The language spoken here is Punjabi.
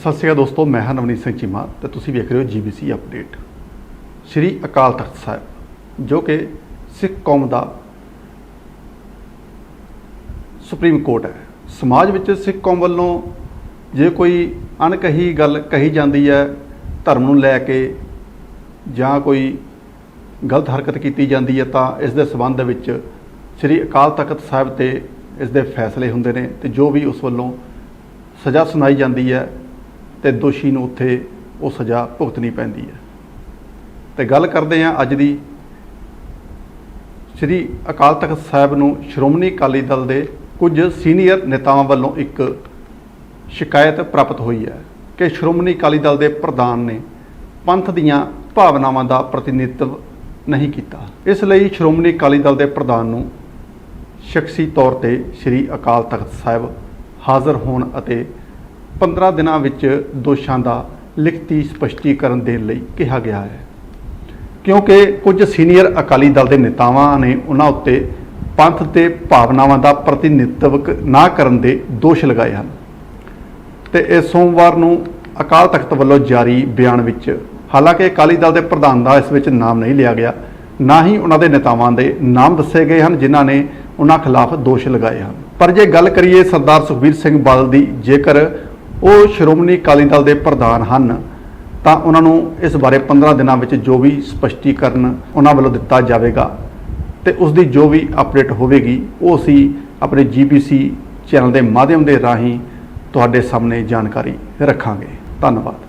ਸਤਿ ਸ਼੍ਰੀ ਅਕਾਲ ਦੋਸਤੋ, ਮੈਂ ਹਾਂ ਨਵਨੀਤ ਸਿੰਘ ਚੀਮਾ ਤੇ ਤੁਸੀਂ ਵੇਖ ਰਹੇ ਹੋ ਜੀਬੀਸੀ ਅਪਡੇਟ। ਸ੍ਰੀ ਅਕਾਲ ਤਖਤ ਸਾਹਿਬ, ਜੋ ਕਿ ਸਿੱਖ ਕੌਮ ਦਾ ਸੁਪਰੀਮ ਕੋਰਟ ਹੈ। ਸਮਾਜ ਵਿੱਚ ਸਿੱਖ ਕੌਮ ਵੱਲੋਂ ਜੇ ਕੋਈ ਅਣਕਹੀ ਗੱਲ ਕਹੀ ਜਾਂਦੀ ਹੈ, ਧਰਮ ਨੂੰ ਲੈ ਕੇ ਜਾਂ ਕੋਈ ਗਲਤ ਹਰਕਤ ਕੀਤੀ ਜਾਂਦੀ ਹੈ, ਤਾਂ ਇਸ ਦੇ ਸਬੰਧ ਵਿੱਚ ਸ੍ਰੀ ਅਕਾਲ ਤਖਤ ਸਾਹਿਬ ਤੇ ਇਸ ਦੇ ਫੈਸਲੇ ਹੁੰਦੇ ਨੇ ਤੇ ਜੋ ਵੀ ਉਸ ਵੱਲੋਂ ਸਜ਼ਾ ਸੁਣਾਈ ਜਾਂਦੀ ਹੈ ਤੇ ਦੋਸ਼ੀ ਨੂੰ ਉੱਥੇ ਉਹ ਸਜ਼ਾ ਭੁਗਤਣੀ ਪੈਂਦੀ ਹੈ। ਤੇ ਗੱਲ ਕਰਦੇ ਹਾਂ ਅੱਜ ਦੀ ਸ੍ਰੀ ਅਕਾਲ ਤਖਤ ਸਾਹਿਬ ਨੂੰ ਸ਼੍ਰੋਮਣੀ ਅਕਾਲੀ ਦਲ ਦੇ ਕੁਝ ਸੀਨੀਅਰ ਨੇਤਾਵਾਂ ਵੱਲੋਂ ਇੱਕ ਸ਼ਿਕਾਇਤ ਪ੍ਰਾਪਤ ਹੋਈ ਹੈ ਕਿ ਸ਼੍ਰੋਮਣੀ ਅਕਾਲੀ ਦਲ ਦੇ ਪ੍ਰਧਾਨ ਨੇ ਪੰਥ ਦੀਆਂ ਭਾਵਨਾਵਾਂ ਦਾ ਪ੍ਰਤੀਨਿਧਤਵ ਨਹੀਂ ਕੀਤਾ। ਇਸ ਲਈ ਸ਼੍ਰੋਮਣੀ ਅਕਾਲੀ ਦਲ ਦੇ ਪ੍ਰਧਾਨ ਨੂੰ ਸ਼ਖਸੀ ਤੌਰ ਤੇ ਸ੍ਰੀ ਅਕਾਲ ਤਖਤ ਸਾਹਿਬ ਹਾਜ਼ਰ ਹੋਣ ਅਤੇ 15 ਦਿਨਾਂ ਵਿੱਚ ਦੋਸ਼ਾਂ ਦਾ ਲਿਖਤੀ ਸਪਸ਼ਟੀਕਰਨ ਦੇਣ ਲਈ ਕਿਹਾ ਗਿਆ ਹੈ। ਕਿਉਂਕਿ ਕੁਝ ਸੀਨੀਅਰ ਅਕਾਲੀ ਦਲ ਦੇ ਨੇਤਾਵਾਂ ਨੇ ਉਹਨਾਂ ਉੱਤੇ ਪੰਥ ਤੇ ਭਾਵਨਾਵਾਂ ਦਾ ਪ੍ਰਤੀਨਿਧਤਵ ਨਾ ਕਰਨ ਦੇ ਦੋਸ਼ ਲਗਾਏ ਹਨ। ਤੇ ਇਸ ਸੋਮਵਾਰ ਨੂੰ ਅਕਾਲ ਤਖਤ ਵੱਲੋਂ ਜਾਰੀ ਬਿਆਨ ਵਿੱਚ ਹਾਲਾਂਕਿ ਅਕਾਲੀ ਦਲ ਦੇ ਪ੍ਰਧਾਨ ਦਾ ਇਸ ਵਿੱਚ ਨਾਮ ਨਹੀਂ ਲਿਆ ਗਿਆ, ਨਾ ਹੀ ਉਹਨਾਂ ਦੇ ਨੇਤਾਵਾਂ ਦੇ ਨਾਮ ਦੱਸੇ ਗਏ ਹਨ, ਜਿਨ੍ਹਾਂ ਨੇ ਉਹਨਾਂ ਖਿਲਾਫ ਦੋਸ਼ ਲਗਾਏ ਹਨ। ਪਰ ਜੇ ਗੱਲ ਕਰੀਏ ਸਰਦਾਰ ਸੁਖਬੀਰ ਸਿੰਘ ਬਾਦਲ ਦੀ, ਜੇਕਰ ਉਹ ਸ਼੍ਰੋਮਣੀ ਅਕਾਲੀ ਦਲ ਦੇ ਪ੍ਰਧਾਨ ਹਨ, ਤਾਂ ਉਹਨਾਂ ਨੂੰ ਇਸ ਬਾਰੇ 15 ਦਿਨਾਂ ਵਿੱਚ ਜੋ ਵੀ ਸਪਸ਼ਟੀਕਰਨ ਉਹਨਾਂ ਵੱਲੋਂ ਦਿੱਤਾ ਜਾਵੇਗਾ ਤੇ ਉਸ ਦੀ ਜੋ ਵੀ ਅਪਡੇਟ ਹੋਵੇਗੀ, ਉਹ ਅਸੀਂ ਆਪਣੇ ਜੀਪੀਸੀ ਚੈਨਲ ਦੇ ਮਾਧਿਅਮ ਦੇ ਰਾਹੀਂ ਤੁਹਾਡੇ ਸਾਹਮਣੇ ਜਾਣਕਾਰੀ ਰੱਖਾਂਗੇ। ਧੰਨਵਾਦ।